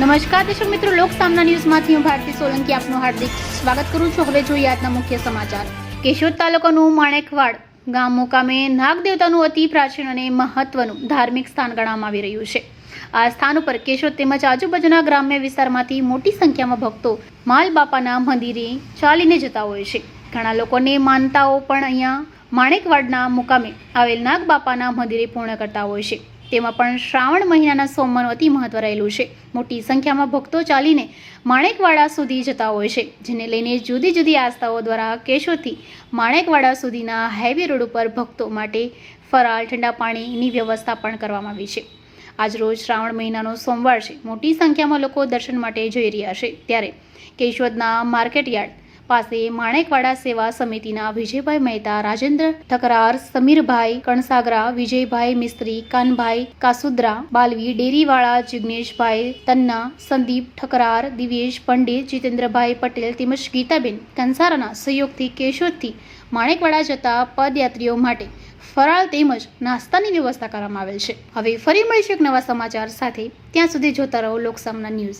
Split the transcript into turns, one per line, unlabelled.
નમસ્કાર, દર્શક મિત્રો, લોક સામના ન્યૂઝમાંથી હું ભારતી સોલંકી આપનું હાર્દિક સ્વાગત કરું છું. હવે જોઈએ આજના મુખ્ય સમાચાર. કેશોદ તાલુકાનું માણેકવાડ ગામ મુકામે નાગદેવતાનું અતિ પ્રાચીન અને મહત્વનું ધાર્મિક સ્થાન ગણવામાં આવી રહ્યું છે. આ સ્થાન ઉપર કેશોદ તેમજ આજુબાજુના ગ્રામ્ય વિસ્તારમાંથી મોટી સંખ્યામાં ભક્તો માલ બાપાના મંદિરે ચાલીને જતા હોય છે. ઘણા લોકોને માનતાઓ પણ અહીંયા માણેકવાડના મુકામે આવેલ નાગ બાપાના મંદિરે પૂર્ણ કરતા હોય છે. તેમાં પણ શ્રાવણ મહિનાના સોમવારનું અતિ મહત્વ રહેલું છે. મોટી સંખ્યામાં ભક્તો ચાલીને માણેકવાડા સુધી જતા હોય છે, જેને લઈને જુદી જુદી આસ્થાઓ દ્વારા કેશોથી માણેકવાડા સુધીના હાઈવે રોડ ઉપર ભક્તો માટે ફરાળ, ઠંડા પાણીની વ્યવસ્થા પણ કરવામાં આવી છે. આજરોજ શ્રાવણ મહિનાનો સોમવાર છે. મોટી સંખ્યામાં લોકો દર્શન માટે જઈ રહ્યા છે. ત્યારે કેશોદના માર્કેટયાર્ડ પાસે માણેકવાડા સેવા સમિતિના વિજયભાઈ મહેતા, રાજેન્દ્ર ઠકરાર, સમીરભાઈ કણસાગરા, વિજયભાઈ મિસ્ત્રી, કાનભાઈ કાસુદ્રા, બાલવી ડેરીવાળા, જિગ્નેશભાઈ તન્ના, સંદીપ ઠકરાર દિવેશ પંડિત જીતેન્દ્રભાઈ પટેલ તેમજ ગીતાબેન કંસારાના સહયોગથી કેશોદથી માણેકવાડા જતા પદયાત્રીઓ માટે ફરાળ તેમજ નાસ્તાની વ્યવસ્થા કરવામાં આવેલ છે. હવે ફરી મળીશું એક નવા સમાચાર સાથે. ત્યાં સુધી જોતા રહો લોકસામના ન્યૂઝ.